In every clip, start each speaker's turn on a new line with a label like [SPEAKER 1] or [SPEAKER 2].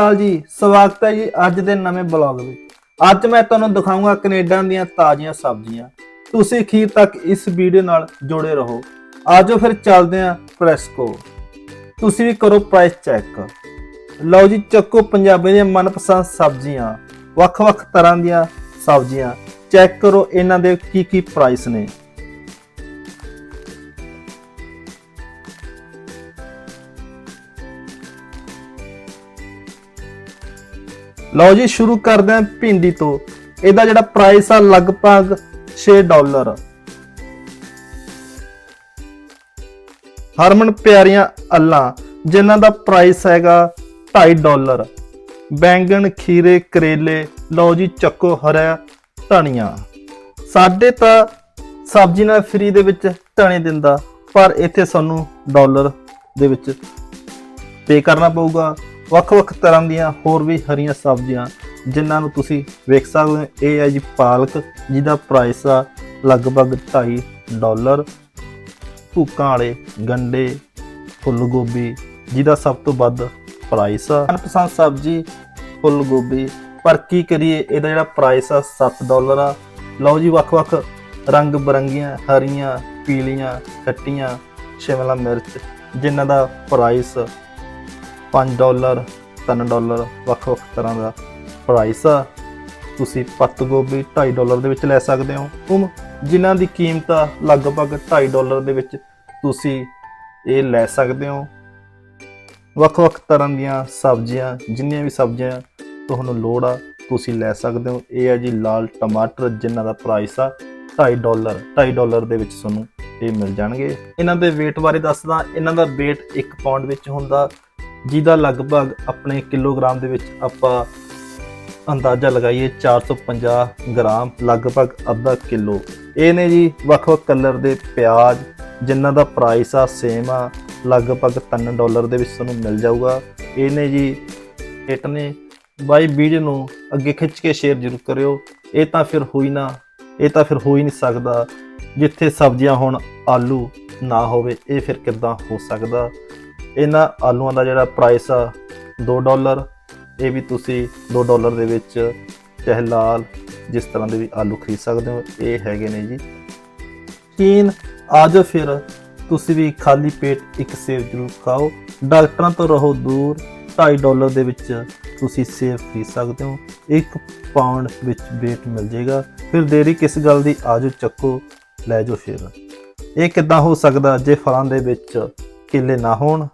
[SPEAKER 1] ਹਾਲ ਜੀ, ਸਵਾਗਤ ਹੈ ਜੀ ਅੱਜ ਦੇ ਨਵੇਂ ਬਲੌਗ ਵਿੱਚ। ਅੱਜ ਮੈਂ ਤੁਹਾਨੂੰ ਦਿਖਾਊਂਗਾ ਕੈਨੇਡਾ ਦੀਆਂ ਤਾਜ਼ੀਆਂ ਸਬਜ਼ੀਆਂ। ਤੁਸੀਂ ਅਖੀਰ ਤੱਕ ਇਸ ਵੀਡੀਓ ਨਾਲ ਜੁੜੇ ਰਹੋ। ਆਜੋ ਫਿਰ ਚੱਲਦੇ ਹਾਂ ਪ੍ਰੈਸਕੋ ਤੁਸੀਂ ਵੀ ਕਰੋ ਪ੍ਰਾਈਸ ਚੈੱਕ ਲਓ ਜੀ, ਚੱਕੋ ਪੰਜਾਬੀ ਦੀਆਂ ਮਨਪਸੰਦ ਸਬਜ਼ੀਆਂ। ਵੱਖ-ਵੱਖ ਤਰ੍ਹਾਂ ਦੀਆਂ ਸਬਜ਼ੀਆਂ। ਚੈੱਕ ਕਰੋ ਇਹਨਾਂ ਦੇ ਕੀ ਕੀ ਪ੍ਰਾਈਸ ਨੇ। ਲਓ ਜੀ, ਸ਼ੁਰੂ ਕਰਦੇ ਹਾਂ ਭਿੰਡੀ ਤੋਂ। ਇਹਦਾ ਜਿਹੜਾ ਪ੍ਰਾਈਸ ਆ ਲਗਭਗ 6 ਡਾਲਰ। ਹਰਮਨ, ਪਿਆਰੀਆਂ ਅੱਲਾ, ਜਿਨ੍ਹਾਂ ਦਾ ਪ੍ਰਾਈਸ ਹੈਗਾ 2.5 ਡਾਲਰ। ਬੈਂਗਣ, ਖੀਰੇ, ਕਰੇਲੇ, ਲਓ ਜੀ, ਚੱਕੋ ਹਰਾ ਧਨੀਆ। ਸਾਡੇ ਤਾਂ ਸਬਜ਼ੀ ਨਾਲ ਫ੍ਰੀ ਦੇ ਵਿੱਚ ਧਣੇ ਦਿੰਦਾ, ਪਰ ਇੱਥੇ ਸਾਨੂੰ ਡਾਲਰ ਦੇ ਵਿੱਚ ਪੇ ਕਰਨਾ ਪਊਗਾ। ਵੱਖ-ਵੱਖ ਤਰ੍ਹਾਂ ਦੀਆਂ ਹੋਰ ਵੀ ਹਰੀਆਂ ਸਬਜ਼ੀਆਂ, ਜਿਨ੍ਹਾਂ ਨੂੰ ਤੁਸੀਂ ਵੇਖ ਸਕਦੇ ਹੋ। ਇਹ ਹੈ ਜੀ ਪਾਲਕ, ਜਿਹਦਾ ਪ੍ਰਾਈਸ ਆ ਲਗਭਗ 2.5 ਡਾਲਰ। ਭੁੱਕਾਂ ਵਾਲੇ ਗੰਡੇ ਫੁੱਲ ਗੋਭੀ ਜਿਹਦਾ ਸਭ ਤੋਂ ਵੱਧ ਪ੍ਰਾਈਸ ਆ। ਮਨਪਸੰਦ ਸਬਜ਼ੀ ਫੁੱਲ ਗੋਭੀ ਪਰ ਕੀ ਕਰੀਏ, ਇਹਦਾ ਜਿਹੜਾ ਪ੍ਰਾਈਸ ਆ 7 ਡਾਲਰ ਆ। ਲਓ ਜੀ ਵੱਖ-ਵੱਖ ਰੰਗ ਬਰੰਗੀਆਂ, ਹਰੀਆਂ, ਪੀਲੀਆਂ, ਖੱਟੀਆਂ, ਸ਼ਿਮਲਾ ਮਿਰਚ, ਜਿਨ੍ਹਾਂ ਦਾ ਪ੍ਰਾਈਸ 5 ਡਾਲਰ 3 ਡਾਲਰ, ਵੱਖ-ਵੱਖ ਤਰ੍ਹਾਂ ਦਾ ਪ੍ਰਾਈਸ ਆ। ਤੁਸੀਂ ਪੱਤ ਗੋਭੀ 2.5 ਡਾਲਰ ਦੇ ਵਿੱਚ ਲੈ ਸਕਦੇ ਹੋ। ਉਹ ਜਿਨ੍ਹਾਂ ਦੀ ਕੀਮਤ ਆ ਲਗਭਗ 2.5 ਡਾਲਰ ਦੇ ਵਿੱਚ ਤੁਸੀਂ ਇਹ ਲੈ ਸਕਦੇ ਹੋ। ਵੱਖ-ਵੱਖ ਤਰ੍ਹਾਂ ਦੀਆਂ ਸਬਜ਼ੀਆਂ, ਜਿੰਨੀਆਂ ਵੀ ਸਬਜ਼ੀਆਂ ਤੁਹਾਨੂੰ ਲੋੜ ਆ, ਤੁਸੀਂ ਲੈ ਸਕਦੇ ਹੋ। ਇਹ ਆ ਜੀ ਲਾਲ ਟਮਾਟਰ, ਜਿਨ੍ਹਾਂ ਦਾ ਪ੍ਰਾਈਸ ਆ 2.5 ਡਾਲਰ। 2.5 ਡਾਲਰ ਦੇ ਵਿੱਚ ਤੁਹਾਨੂੰ ਇਹ ਮਿਲ ਜਾਣਗੇ। ਇਹਨਾਂ ਦੇ weight ਬਾਰੇ ਦੱਸਦਾ। ਇਹਨਾਂ ਦਾ weight 1 ਪਾਉਂਡ ਵਿੱਚ ਹੁੰਦਾ ਜਿਹਦਾ ਲਗਭਗ ਆਪਣੇ ਕਿਲੋਗ੍ਰਾਮ ਦੇ ਵਿੱਚ ਆਪਾਂ ਅੰਦਾਜ਼ਾ ਲਗਾਈਏ 450 ਗ੍ਰਾਮ, ਲਗਭਗ ਅੱਧਾ ਕਿਲੋ। ਇਹ ਨੇ ਜੀ ਵੱਖ-ਵੱਖ ਕਲਰ ਦੇ ਪਿਆਜ਼, ਜਿਨ੍ਹਾਂ ਦਾ ਪ੍ਰਾਈਸ ਆ ਸੇਮ ਆ, ਲਗਭਗ 3 ਡਾਲਰ ਦੇ ਵਿੱਚ ਤੁਹਾਨੂੰ ਮਿਲ ਜਾਊਗਾ। ਇਹ ਨੇ ਜੀ ਹਿੱਟ ਨੇ। ਬਾਈ, ਵੀਡੀਓ ਨੂੰ ਅੱਗੇ ਖਿੱਚ ਕੇ ਸ਼ੇਅਰ ਜ਼ਰੂਰ ਕਰਿਓ। ਇਹ ਤਾਂ ਫਿਰ ਹੋਈ ਨਾ, ਇਹ ਤਾਂ ਫਿਰ ਹੋ ਹੀ ਨਹੀਂ ਸਕਦਾ, ਜਿੱਥੇ ਸਬਜ਼ੀਆਂ ਹੁਣ ਆਲੂ ਨਾ ਹੋਵੇ, ਇਹ ਫਿਰ ਕਿੱਦਾਂ ਹੋ ਸਕਦਾ? ਇਹਨਾਂ ਆਲੂਆਂ ਦਾ ਜਿਹੜਾ ਪ੍ਰਾਈਸ ਆ 2 ਡਾਲਰ ਇਹ ਵੀ ਤੁਸੀਂ 2 ਡਾਲਰ ਦੇ ਵਿੱਚ ਚਾਹੇ ਲਾਲ ਜਿਸ ਤਰ੍ਹਾਂ ਦੇ ਵੀ ਆਲੂ ਖਰੀਦ ਸਕਦੇ ਹੋ, ਇਹ ਹੈਗੇ ਨੇ ਜੀ। ਕੀਨ ਆਜੋ ਫਿਰ ਤੁਸੀਂ ਵੀ ਖਾਲੀ ਪੇਟ ਇੱਕ ਸੇਬ ਜ਼ਰੂਰ ਖਾਓ। ਡਾਕਟਰਾਂ ਤੋਂ ਰਹੋ ਦੂਰ 2.5 ਡਾਲਰ ਦੇ ਵਿੱਚ ਤੁਸੀਂ ਸੇਬ ਖਰੀਦ ਸਕਦੇ ਹੋ। ਇੱਕ ਪਾਉਂਡ ਵਿੱਚ ਵੇਟ ਮਿਲ ਜਾਏਗਾ। ਫਿਰ ਦੇਰੀ ਕਿਸ ਗੱਲ ਦੀ, ਆਜੋ ਚੱਕੋ, ਲੈ ਜਾਓ ਫਿਰ। ਇਹ ਕਿੱਦਾਂ ਹੋ ਸਕਦਾ ਜੇ ਫਲਾਂ ਦੇ ਵਿੱਚ ਕੇਲੇ ਨਾ ਹੋਣ?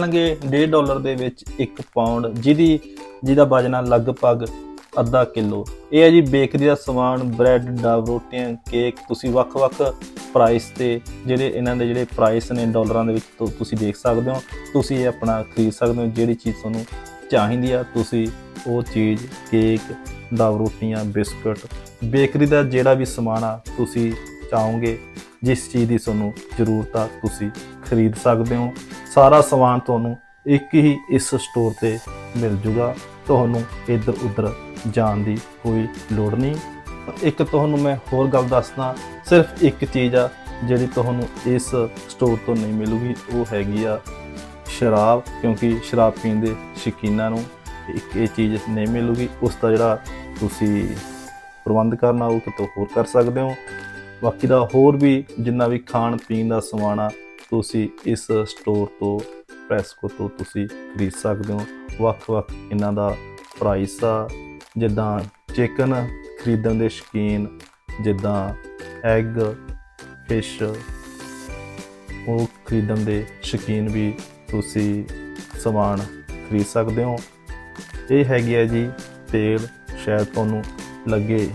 [SPEAKER 1] ਲੰਗੇ 1.5 ਡਾਲਰ ਦੇ ਵਿੱਚ 1 ਪਾਉਂਡ, ਜਿਹਦੀ, ਜਿਹਦਾ ਵਜਨਾ ਲਗਭਗ ਅੱਧਾ ਕਿਲੋ। ਇਹ ਹੈ ਜੀ ਬੇਕਰੀ ਦਾ ਸਮਾਨ, ਬ੍ਰੈਡ ਡਾਬ ਰੋਟੀਆਂ, ਕੇਕ। ਤੁਸੀਂ ਵੱਖ-ਵੱਖ ਪ੍ਰਾਈਸ ਤੇ ਜਿਹੜੇ ਇਹਨਾਂ ਦੇ ਜਿਹੜੇ ਪ੍ਰਾਈਸ ਨੇ ਡਾਲਰਾਂ ਦੇ ਵਿੱਚ ਤੁਸੀਂ ਦੇਖ ਸਕਦੇ ਹੋ। ਤੁਸੀਂ ਇਹ ਆਪਣਾ ਖਰੀਦ ਸਕਦੇ ਹੋ, ਜਿਹੜੀ ਚੀਜ਼ ਤੁਹਾਨੂੰ ਚਾਹੀਦੀ ਆ, ਤੁਸੀਂ ਉਹ ਚੀਜ਼, ਕੇਕ ਡਾਬ ਰੋਟੀਆਂ, ਬਿਸਕਟ, ਬੇਕਰੀ ਦਾ ਜਿਹੜਾ ਵੀ ਸਮਾਨ ਆ, ਤੁਸੀਂ ਚਾਹੋਗੇ, ਜਿਸ ਚੀਜ਼ ਦੀ ਤੁਹਾਨੂੰ ਜ਼ਰੂਰਤ ਆ, ਤੁਸੀਂ ਖਰੀਦ ਸਕਦੇ ਹੋ। ਸਾਰਾ ਸਮਾਨ ਤੁਹਾਨੂੰ ਇੱਕ ਹੀ ਇਸ ਸਟੋਰ ਤੇ ਮਿਲ ਜੂਗਾ। ਤੁਹਾਨੂੰ ਇੱਧਰ ਉੱਧਰ ਜਾਣ ਦੀ ਕੋਈ ਲੋੜ ਨਹੀਂ। ਇੱਕ ਤੁਹਾਨੂੰ ਮੈਂ ਹੋਰ ਗੱਲ ਦੱਸਦਾ, ਸਿਰਫ ਇੱਕ ਚੀਜ਼ ਆ, ਜਿਹੜੀ ਤੁਹਾਨੂੰ ਇਸ ਸਟੋਰ ਤੋਂ ਨਹੀਂ ਮਿਲੂਗੀ, ਉਹ ਹੈਗੀ ਆ ਸ਼ਰਾਬ, ਕਿਉਂਕਿ ਸ਼ਰਾਬ ਪੀਣ ਦੇ ਸ਼ੌਕੀਨਾਂ ਨੂੰ ਇੱਕ ਇਹ ਚੀਜ਼ ਨਹੀਂ ਮਿਲੂਗੀ। ਉਸ ਦਾ ਜਿਹੜਾ ਤੁਸੀਂ ਪ੍ਰਬੰਧ ਕਰਨਾ, ਉਹ ਕਿਤੋਂ ਹੋਰ ਕਰ ਸਕਦੇ ਹੋ। ਬਾਕੀ ਦਾ ਹੋਰ ਵੀ ਜਿੰਨਾ ਵੀ ਖਾਣ ਪੀਣ ਦਾ ਸਮਾਨ ਆ ਤੁਸੀਂ ਇਸ ਸਟੋਰ ਤੋਂ ਪ੍ਰੈਸਕੋ ਤੋਂ ਤੁਸੀਂ ਖਰੀਦ ਸਕਦੇ ਹੋ। ਵੱਖ-ਵੱਖ ਇਹਨਾਂ ਦਾ ਪ੍ਰਾਈਸ ਆ, ਜਿੱਦਾਂ ਚਿਕਨ ਖਰੀਦਣ ਦੇ ਸ਼ੌਕੀਨ, ਜਿੱਦਾਂ ਐਗ ਫਿਸ਼ ਉਹ ਖਰੀਦਣ ਦੇ ਸ਼ੌਕੀਨ ਵੀ ਤੁਸੀਂ ਸਮਾਨ ਖਰੀਦ ਸਕਦੇ ਹੋ। ਇਹ ਹੈਗੀ ਹੈ ਜੀ ਤੇਲ, ਸ਼ਾਇਦ ਤੁਹਾਨੂੰ ਲੱਗੇ।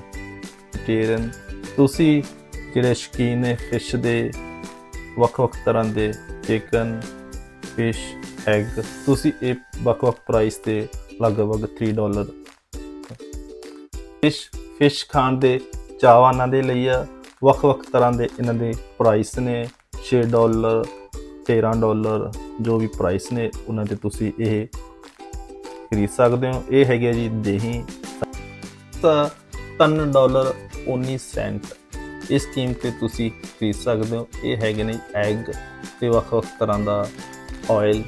[SPEAKER 1] ਟੇਰਨ ਤੁਸੀਂ ਜਿਹੜੇ ਸ਼ੌਕੀਨ ਨੇ ਫਿਸ਼ ਦੇ ਵੱਖ-ਵੱਖ ਤਰ੍ਹਾਂ ਦੇ ਚਿਕਨ ਫਿਸ਼ ਐਗ ਤੁਸੀਂ ਇਹ ਵੱਖ-ਵੱਖ ਪ੍ਰਾਈਸ ਤੇ ਲਗਭਗ 3 ਡਾਲਰ ਫਿਸ਼ ਫਿਸ਼ ਖਾਣ ਦੇ ਚਾਹਵਾਨਾਂ ਦੇ ਲਈ ਆ, ਵੱਖ-ਵੱਖ ਤਰ੍ਹਾਂ ਦੇ ਇਹਨਾਂ ਦੇ ਪ੍ਰਾਈਸ ਨੇ 6 ਡਾਲਰ 13 ਡਾਲਰ ਜੋ ਵੀ ਪ੍ਰਾਈਸ ਨੇ, ਉਹਨਾਂ ਤੇ ਤੁਸੀਂ ਇਹ ਖਰੀਦ ਸਕਦੇ ਹੋ। ਇਹ ਹੈਗੇ ਆ ਜੀ ਦਹੀਂ। ਤਾਂ 3 ਡਾਲਰ 19 ਸੈਂਟ ਇਸ ਕੀਮਤ ਤੇ ਤੁਸੀਂ ਖਰੀਦ ਸਕਦੇ ਹੋ। ਇਹ ਹੈਗੇ ਨੇ ਐਗ ਤੇ ਵੱਖ-ਵੱਖ ਤਰ੍ਹਾਂ ਦਾ ਆਇਲ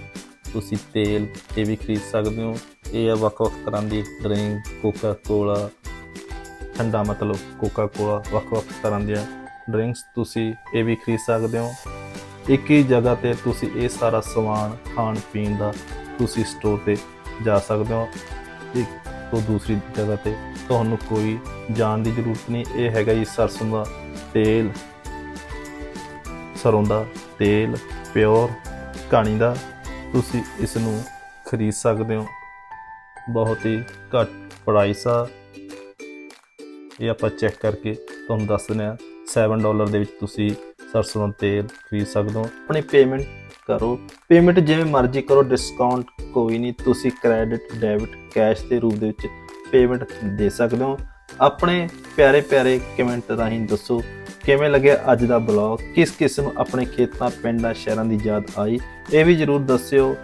[SPEAKER 1] ਤੁਸੀਂ ਤੇਲ ਇਹ ਵੀ ਖਰੀਦ ਸਕਦੇ ਹੋ। ਇਹ ਆ ਵੱਖ-ਵੱਖ ਤਰ੍ਹਾਂ ਦੀ ਡਰਿੰਕ ਕੋਕਾ ਕੋਲਾ ਠੰਡਾ ਮਤਲਬ ਕੋਕਾ ਕੋਲਾ ਵੱਖ-ਵੱਖ ਤਰ੍ਹਾਂ ਦੀਆਂ ਡਰਿੰਕਸ ਤੁਸੀਂ ਇਹ ਵੀ ਖਰੀਦ ਸਕਦੇ ਹੋ। ਇੱਕ ਹੀ ਜਗ੍ਹਾ ਤੇ ਤੁਸੀਂ ਇਹ ਸਾਰਾ ਸਮਾਨ ਖਾਣ ਪੀਣ ਦਾ ਤੁਸੀਂ ਸਟੋਰ ਤੇ ਜਾ ਸਕਦੇ ਹੋ। ਇੱਕ ਤੋਂ ਦੂਸਰੀ ਜਗ੍ਹਾ ਤੇ ਤੁਹਾਨੂੰ ਕੋਈ ਜਾਣ ਦੀ ਜ਼ਰੂਰਤ ਨਹੀਂ। ਇਹ ਹੈਗਾ ਜੀ ਸਰਸੋਂ ਦਾ ਤੇਲ। ਸਰੋਂ ਦਾ ਤੇਲ, ਪਿਓਰ, ਕਹਾਣੀ ਦਾ, ਤੁਸੀਂ ਇਸ ਨੂੰ ਖਰੀਦ ਸਕਦੇ ਹੋ। ਬਹੁਤ ਹੀ ਘੱਟ ਪ੍ਰਾਈਸ ਆ। ਇਹ ਆਪਾਂ ਚੈੱਕ ਕਰਕੇ ਤੁਹਾਨੂੰ ਦੱਸ ਦਿੰਦੇ ਆ 7 ਡਾਲਰ ਦੇ ਵਿੱਚ ਤੁਸੀਂ ਸਰਸੋਂ ਦਾ ਤੇਲ ਖਰੀਦ ਸਕਦੇ ਹੋ। ਆਪਣੀ ਪੇਮੈਂਟ ਕਰੋ। ਪੇਮੈਂਟ ਜਿਵੇਂ ਮਰਜ਼ੀ ਕਰੋ ਡਿਸਕਾਊਂਟ ਕੋਈ ਨਹੀਂ। ਤੁਸੀਂ ਕ੍ਰੈਡਿਟ ਡੈਬਿਟ ਕੈਸ਼ ਦੇ ਰੂਪ ਦੇ ਵਿੱਚ ਪੇਮੈਂਟ ਦੇ ਸਕਦੇ ਹੋ। ਆਪਣੇ ਪਿਆਰੇ ਪਿਆਰੇ ਕਮੈਂਟ ਰਾਹੀਂ ਦੱਸੋ ਕਿਵੇਂ ਲੱਗਿਆ ਅੱਜ ਦਾ ਬਲੌਗ? ਕਿਸ ਕਿਸ ਨੂੰ ਆਪਣੇ ਖੇਤਾਂ, ਪਿੰਡਾਂ, ਸ਼ਹਿਰਾਂ ਦੀ ਯਾਦ ਆਈ? ਇਹ ਵੀ ਜਰੂਰ ਦੱਸਿਓ।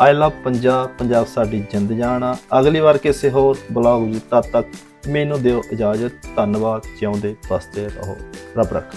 [SPEAKER 1] ਆਈ ਲਵ ਪੰਜਾਬ ਪੰਜਾਬ ਸਾਡੀ ਜਿੰਦ ਜਾਨ ਆ। ਅਗਲੀ ਵਾਰ ਕਿਸੇ ਹੋਰ ਬਲੌਗ ਵਿੱਚ ਤਦ ਤੱਕ ਮੈਨੂੰ ਦਿਓ ਇਜਾਜ਼ਤ। ਧੰਨਵਾਦ, ਜਿਉਂਦੇ ਵਸਦੇ ਰਹੋ। ਰੱਬ ਰੱਖ।